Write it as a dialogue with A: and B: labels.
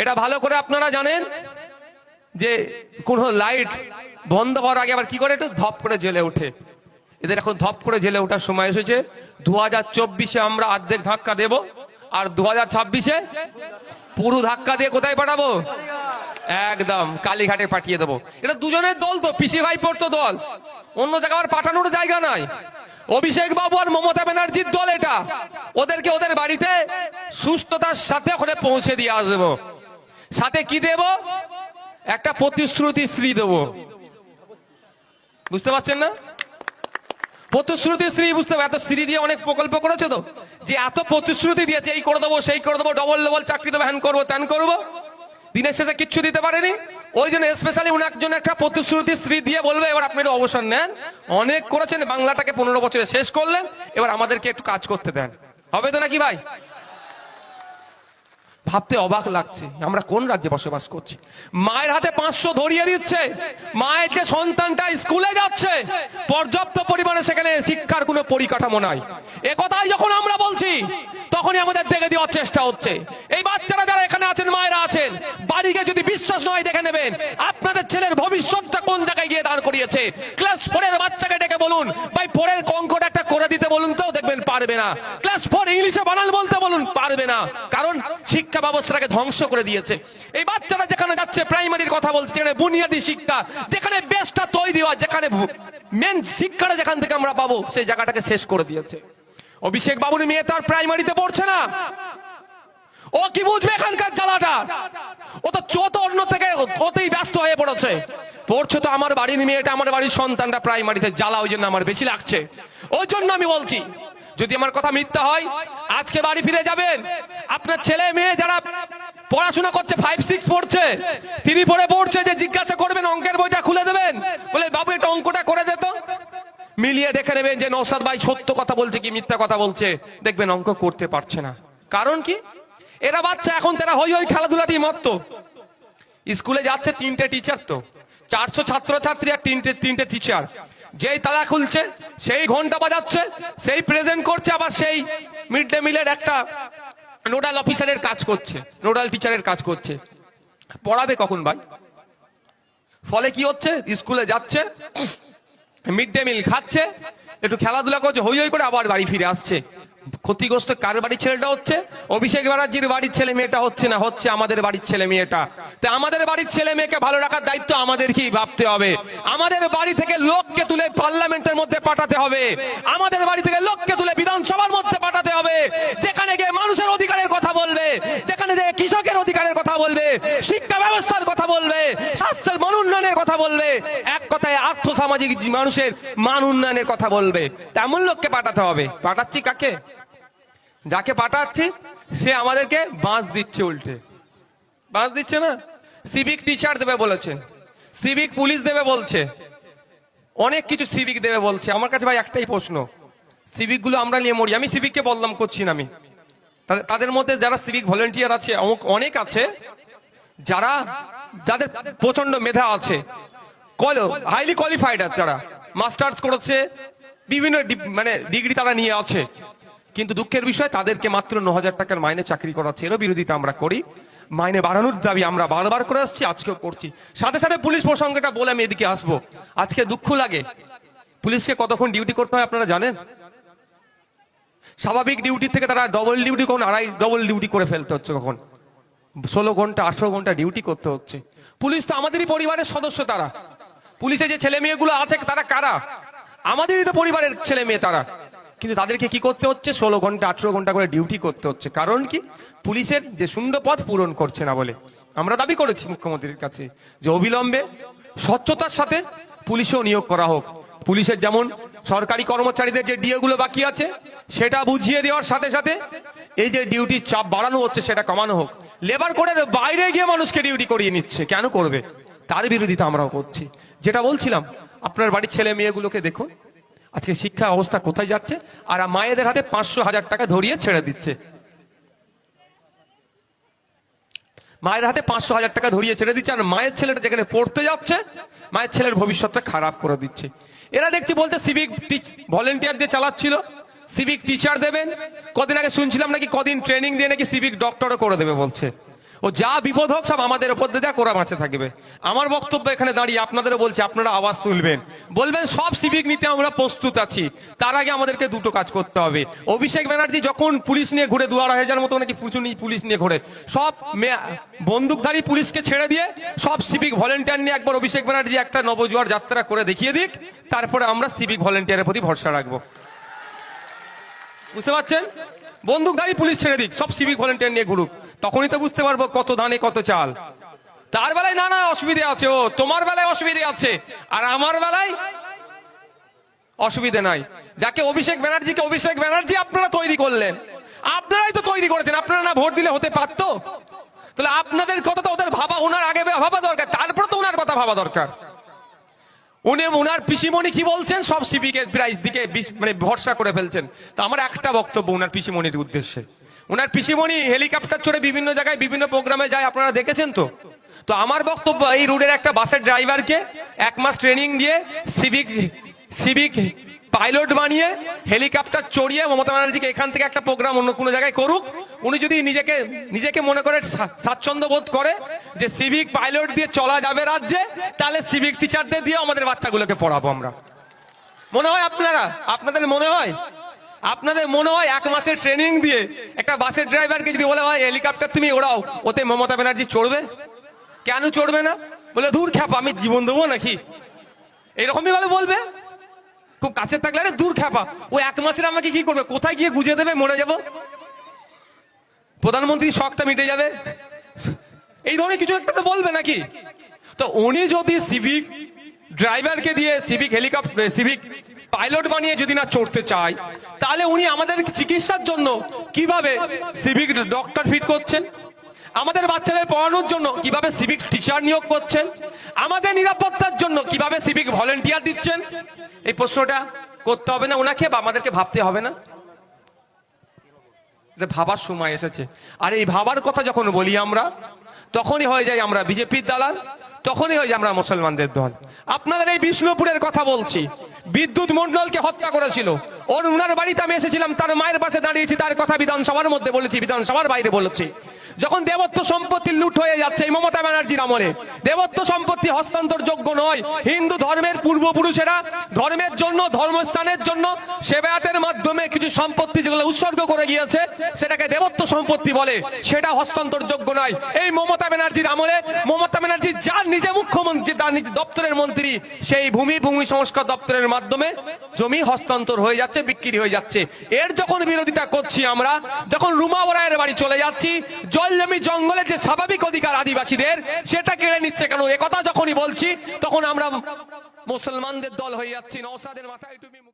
A: এটা ভালো করে আপনারা জানেন যে কোন লাইট বন্ধ হওয়ার আগে আবার কি করে একটু ধপ করে জেলে ওঠে। এদের এখন ধপ করে জেলে ওঠার সময় এসেছে। দু হাজার চব্বিশে আমরা অর্ধেক ধাক্কা দেব আর দু হাজার ছাব্বিশে পুরো ধাক্কা দিয়ে কোথায় পাঠাবো? একদম কালীঘাটে পাঠিয়ে দেবো। এটা দুজনের দল তো, পিসি ভাই পড়তো দল। অন্য জায়গায় আর পাঠানোর জায়গা নাই। অভিষেক বাবু আর মমতা ব্যানার্জির দল এটা। ওদেরকে ওদের বাড়িতে সুস্থতার সাথে ওখানে পৌঁছে দিয়ে আসব। সাথে কি দেব? একটা প্রতিশ্রুতি শ্রী দেব। বুঝতে পারছেন না? প্রতিশ্রুতি শ্রী বুঝতে পারবে এত শ্রী দিয়ে অনেক প্রকল্প করেছে তো? যে এত প্রতিশ্রুতি দিয়েছে, এই করে দেবো, সেই করে দেবো ডবল ডবল চাকরি দেবো হ্যান করব, ত্যান করব। দিনের শেষে কিচ্ছু দিতে পারেনি। ওই জন্য স্পেশালি উনার জন্য একটা প্রতিশ্রুতি শ্রী দিয়ে বলবে, এবার আপনি একটু অবসর নেন। অনেক করেছেন, বাংলাটাকে পনেরো বছরে শেষ করলেন। এবার আমাদেরকে একটু কাজ করতে দেন। হবে তো নাকি ভাই? ভাবতে অবাক লাগছে, আমরা কোন রাজ্যে বসবাস করছি? মায়ের হাতে পাঁচশো ধরিয়ে দিচ্ছে মায়ের যে সন্তানটা স্কুলে যাচ্ছে, পর্যাপ্ত পরিমাণে সেখানে শিক্ষার কোনো পরিকাঠামো নাই। একথাই যখন আমরা বলছি, তখনই আমাদের দেখে দেওয়ার চেষ্টা হচ্ছে। এই বাচ্চারা যারা এখানে আছেন, মায়েরা আছেন বাড়িকে যদি বিশ্বাস নয়, দেখে নেবেন, আপনাদের ছেলের ভবিষ্যৎটা কোন জায়গায় গিয়ে দাঁড় করিয়েছে? ক্লাস ফোরের বাচ্চাকে ডেকে বলুন, ভাই, ফোরের অঙ্কটা একটা করে দিতে বলুন তো। পারবে না। ক্লাস ফোর ইংলিশে বানান বলতে বলুন, পারবে না। কারণ শিক্ষা ব্যবস্থাটাকে ধ্বংস করে দিয়েছে। এই বাচ্চারা যেখানে যাচ্ছে, প্রাইমারির কথা বলছে, যেখানে বুনিয়াদী শিক্ষা, যেখানে বেসটা তৈরি হয়, যেখানে মেন শিক্ষাটা যেখান থেকে আমরা পাবো, সেই জায়গাটাকে শেষ করে দিয়েছে। অভিষেক বাবুর মেয়ে তার প্রাইমারিতে পড়ছে না। ও কি বুঝবে এখানকার জ্বালাটা? ও তো চত অন্য থেকে ওতেই ব্যস্ত হয়ে পড়েছে। পড়ছে তো আমার বাড়ির মেয়েটা, আমার বাড়ির সন্তানটা প্রাইমারিতে জ্বালা, ওই জন্য আমার বেশি লাগছে। ওই জন্য আমি বলছি যদি আমার কথা মিথ্যা হয়, আজকে বাড়ি ফিরে যাবেন। আপনার ছেলে মেয়ে যারা পড়াশোনা করছে ফাইভ সিক্স পড়ছে, তিনি পড়ে পড়ছে, যে জিজ্ঞাসা করবেন, অঙ্কের বইটা খুলে দেবেন। বলে, বাবু এটা অঙ্কটা করে দে মিলিয়ে দেখে নেবেন যে নৌসাদ ভাই সত্য কথা বলছে কি মিথ্যা কথা বলছে। দেখবেন অঙ্ক করতে পারছে না। কারণ কি? এরা বাচ্চা, এখন তারা হই হই খেলাধুলাতেই মত্ত। স্কুলে যাচ্ছে তিনটে টিচার তো। চারশো ছাত্রছাত্রী আর তিনটে তিনটে টিচার যেই তালা খুলছে, সেই ঘণ্টা বাজাচ্ছে, সেই প্রেজেন্ট করছে, আবার সেই মিড ডে মিলের একটা নোডাল অফিসারের কাজ করছে নোডাল টিচারের কাজ করছে। পড়াবে কখন ভাই? ফলে কি হচ্ছে? স্কুলে যাচ্ছে মিড ডে মিল খাচ্ছে, একটু খেলাধুলা করছে, হই হই করে আবার বাড়ি ফিরে আসছে। ক্ষতিগ্রস্ত কার বাড়ির ছেলেটা হচ্ছে? অভিষেক ব্যানার্জির বাড়ির ছেলে মেয়েটা হচ্ছে না? হচ্ছে আমাদের বাড়ির ছেলে মেয়েটা। তাই আমাদের বাড়ির ছেলে মেয়েকে ভালো রাখার দায়িত্ব আমাদেরকেই ভাবতে হবে। আমাদের বাড়ি থেকে লোককে তুলে পার্লামেন্টের মধ্যে পাঠাতে হবে। আমাদের বাড়ি থেকে লোককে তুলে বিধানসভার মধ্যে পাঠাতে হবে। যেখানে গিয়ে মানুষের অধিকারের কথা বলবে, যেখানে গিয়ে কৃষকের অধিকারের কথা বলবে, শিক্ষা ব্যবস্থার কথা বলবে, স্বাস্থ্যের উন্নয়নের কথা বলবে, এক কথায় আর্থ সামাজিক মানুষের মান উন্নয়নের কথা বলবে। তেমন লোককে পাঠাতে হবে। পাঠাচ্ছি কাকে? যাকে পাঠাচ্ছি, সে আমাদেরকে বাঁশ দিচ্ছে উল্টে। বাঁশ দিচ্ছে না? সিভিক টিচার দেবে বলেছে। সিভিক পুলিশ দেবে বলছে। অনেক কিছু সিভিক দেবে বলছে। আমার কাছে ভাই একটাই প্রশ্ন। সিভিকগুলো আমরা নিয়ে মরি। আমি সিভিককে বললাম করছি না আমি। তাদের- মধ্যে যারা সিভিক ভলেন্টিয়ার আছে অনেক আছে, যারা যাদের প্রচণ্ড মেধা আছে। হাইলি কোয়ালিফাইড যারা মাস্টার্স করেছে। বিভিন্ন মানে ডিগ্রি তারা নিয়ে আছে। কিন্তু দুঃখের বিষয়, তাদেরকে মাত্র ন হাজার টাকার মাইনে চাকরি করাচ্ছে। এরও বিরোধিতা আমরা করি। মাইনে বাড়ানোর দাবি আমরা বারবার করে আসছি, আজকেও করছি। সাথে সাথে পুলিশ প্রসঙ্গটা বলে আমি এদিকে আসব। আজকে দুঃখ লাগে। পুলিশকে কতক্ষণ ডিউটি করতে হয় আপনারা জানেন? স্বাভাবিক ডিউটি থেকে তারা ডবল ডিউটি কখন আড়াই ডবল ডিউটি করে ফেলতে হচ্ছে কখন? ষোলো ঘণ্টা, আঠারো ঘণ্টা ডিউটি করতে হচ্ছে। পুলিশ তো আমাদেরই পরিবারের সদস্য তারা। পুলিশে যে ছেলে মেয়েগুলো আছে, তারা কারা? আমাদেরই তো পরিবারের ছেলে মেয়ে তারা। কিন্তু তাদেরকে কি করতে হচ্ছে? ষোলো ঘণ্টা, আঠারো ঘণ্টা করে ডিউটি করতে হচ্ছে। কারণ কি? পুলিশের যে শূন্য পথ পূরণ করছে না বলে। আমরা দাবি করেছি মুখ্যমন্ত্রীর কাছে যে অবিলম্বে স্বচ্ছতার সাথে পুলিশেও নিয়োগ করা হোক। পুলিশের যেমন সরকারি কর্মচারীদের যে ডিএ গুলো বাকি আছে, সেটা বুঝিয়ে দেওয়ার সাথে সাথে এই যে ডিউটির চাপ বাড়ানো হচ্ছে, সেটা কমানো হোক। লেবার কোডের বাইরে গিয়ে মানুষকে ডিউটি করিয়ে নিচ্ছে, কেন করবে? তার বিরোধিতা আমরাও করছি। যেটা বলছিলাম, আপনার বাড়ির ছেলে মেয়েগুলোকে দেখুন, আজকে শিক্ষা অবস্থা কোথায় যাচ্ছে, আর মায়েদের হাতে পাঁচশো হাজার টাকা ধরিয়ে ছেড়ে দিচ্ছে। মায়ের হাতে পাঁচশো হাজার টাকা ধরিয়ে ছেড়ে দিচ্ছে, আর মায়ের ছেলেটা যেখানে পড়তে যাচ্ছে, মায়ের ছেলের ভবিষ্যৎটা খারাপ করে দিচ্ছে। এরা দেখছি বলতে সিভিক ভলেন্টিয়ার দিয়ে চালাচ্ছিল। সিভিক টিচার দেবেন? কদিন আগে শুনছিলাম নাকি কদিন ট্রেনিং দিয়ে নাকি সিভিক ডক্টরও করে দেবে বলছে। ও যা বিপদ হোক সব আমাদের ওপর দিয়ে যা কোরা মাছে থাকবে। আমার বক্তব্য এখানে দাঁড়িয়ে আপনাদেরও বলছি, আপনারা আওয়াজ তুলবেন। বলবেন, সব সিভিক নিতে আমরা প্রস্তুত আছি। তার আগে আমাদেরকে দুটো কাজ করতে হবে। অভিষেক ব্যানার্জি যখন পুলিশ নিয়ে ঘুরে দু আড়াই হাজার মতো নাকি প্রচুর পুলিশ নিয়ে ঘুরে। সব বন্দুকধারী পুলিশকে ছেড়ে দিয়ে সব সিভিক ভলেন্টিয়ার নিয়ে একবার অভিষেক ব্যানার্জি একটা নবজুয়ার যাত্রা করে দেখিয়ে দিক। তারপরে আমরা সিভিক ভলেন্টিয়ারের প্রতি ভরসা রাখব। বুঝতে পারছেন? বন্দুকধারী পুলিশ ছেড়ে দিক, সব সিভিক ভলেন্টিয়ার নিয়ে ঘুরুক। তখনই তো বুঝতে পারব কত ধানে কত চাল। তার বেলায় না না, অসুবিধে আছে, ও, তোমার বেলায় অসুবিধে আছে, আর আমার বেলায় অসুবিধে নাই। যাকে অভিষেক ব্যানার্জিকে, অভিষেক ব্যানার্জি, আপনারা তৈরি করলেন। আপনারাই তো তৈরি করেছেন, আপনারা না ভোট দিলে হতে পারতো? তাহলে আপনাদের কথা তো ওদের ভাবা, ওনার আগে ভাবা দরকার, তারপরে তো ওনার কথা ভাবা দরকার। উনি, উনার পিসিমণি কি বলছেন? সব সিপিকে প্রায় দিকে মানে ভরসা করে ফেলছেন। তো আমার একটা বক্তব্য উনার পিসিমণির উদ্দেশ্যে। উনার পিসিমণি হেলিকপ্টার চড়ে বিভিন্ন জায়গায়, বিভিন্ন প্রোগ্রামে যায়, আপনারা দেখেছেন তো? তো আমার বক্তব্য এই রুটের একটা বাসের ড্রাইভারকে এক মাস ট্রেনিং দিয়ে সিভিক সিভিক পাইলট বানিয়ে, হেলিকপ্টার চড়িয়ে মমতা ব্যানার্জিকে এখান থেকে একটা প্রোগ্রাম অন্য কোনো জায়গায় করুক। উনি যদি নিজেকে নিজেকে মনে করে স্বা- স্বাচ্ছন্দ্য বোধ করে যে সিভিক পাইলট দিয়ে চলা যাবে রাজ্যে, তাহলে সিভিক টিচারদের দিয়ে আমাদের বাচ্চাগুলোকে পড়াবো আমরা। মনে হয় আপনারা? আপনাদের মনে হয়? আপনাদের মনে হয় এক মাসের ট্রেনিং দিয়ে একটা বাসের ড্রাইভারকে যদি বলে হয় হেলিকপ্টার তুমি ওড়াও, ওতে মমতা ব্যানার্জি চড়বে? কেন চড়বে না? বলে দূর খ্যাপ, আমি জীবন দেবো নাকি? এরকমই ভাবে বলবে? খুব কাছে থাকলে আরে দূর খ্যাপা ও এক মাসের আমাকে কি করবে? কোথায় গিয়ে গুজে দেবে? মরে যাব। প্রধানমন্ত্রী শখটা মিটে যাবে। এই ধরনের কিছু একটা তো বলবে নাকি? তো উনি যদি সিভিক ড্রাইভারকে দিয়ে সিভিক হেলিকপ্টার সিভিক পাইলট বানিয়ে যদি না চড়তে চায়, তাহলে উনি আমাদের চিকিৎসার জন্য কীভাবে সিভিক ডক্টর ফিট করছেন? আমাদের বাচ্চাদের পড়ানোর জন্য কীভাবে সিভিক টিচার নিয়োগ করছেন? আমাদের নিরাপত্তার জন্য কীভাবে সিভিক ভলেন্টিয়ার দিচ্ছেন? এই প্রশ্নটা করতে হবে না, ওনাকে বা আমাদেরকে ভাবতে হবে না। ভাবার সময় এসেছে। আর এই ভাবার কথা যখন বলি আমরা, তখনই হয়ে যায় আমরা বিজেপির দালাল, তখনই হয়ে যায় আমরা মুসলমানদের দল। আপনাদের এই বিষ্ণুপুরের কথা বলছি। বিদ্যুৎ মন্ডলকে হত্যা করেছিল। ওর উনার বাড়িতে আমি এসেছিলাম, তার মায়ের পাশে দাঁড়িয়েছি, তার কথা বিধানসভার মধ্যে বলেছি, বিধানসভার বাইরে বলেছি। যখন দেবত্ব সম্পত্তি লুট হয়ে যাচ্ছে এই মমতা ব্যানার্জির আমলে, দেবত্ব সম্পত্তি হস্তান্তর যোগ্য নয়, হিন্দু ধর্মের পূর্বপুরুষেরা ধর্মের জন্য, ধর্মস্থানের জন্য সেবায়াতের মাধ্যমে কিছু সম্পত্তি যেগুলো উৎসর্গ করে গিয়েছে, সেটাকে দেবত্ব সম্পত্তি বলে, সেটা হস্তান্তর যোগ্য নয়। এই মমতা ব্যানার্জির আমলে, মমতা ব্যানার্জি যার নিজে মুখ্যমন্ত্রী, তার দপ্তরের মন্ত্রী, সেই ভূমি ভূমি সংস্কার দপ্তরের মাধ্যমে জমি হস্তান্তর হয়ে যাচ্ছে। বিক্রি হয়ে যাচ্ছে। এর যখন বিরোধিতা করছি আমরা, যখন রুমা ওরায়ের বাড়ি চলে যাচ্ছি জল জমি জঙ্গলের যে স্বাভাবিক অধিকার আদিবাসীদের, সেটা কেড়ে নিচ্ছে কেন? একথা যখনই বলছি, তখন আমরা মুসলমানদের দল হয়ে যাচ্ছি। নৌসাদের মাথায় মুখে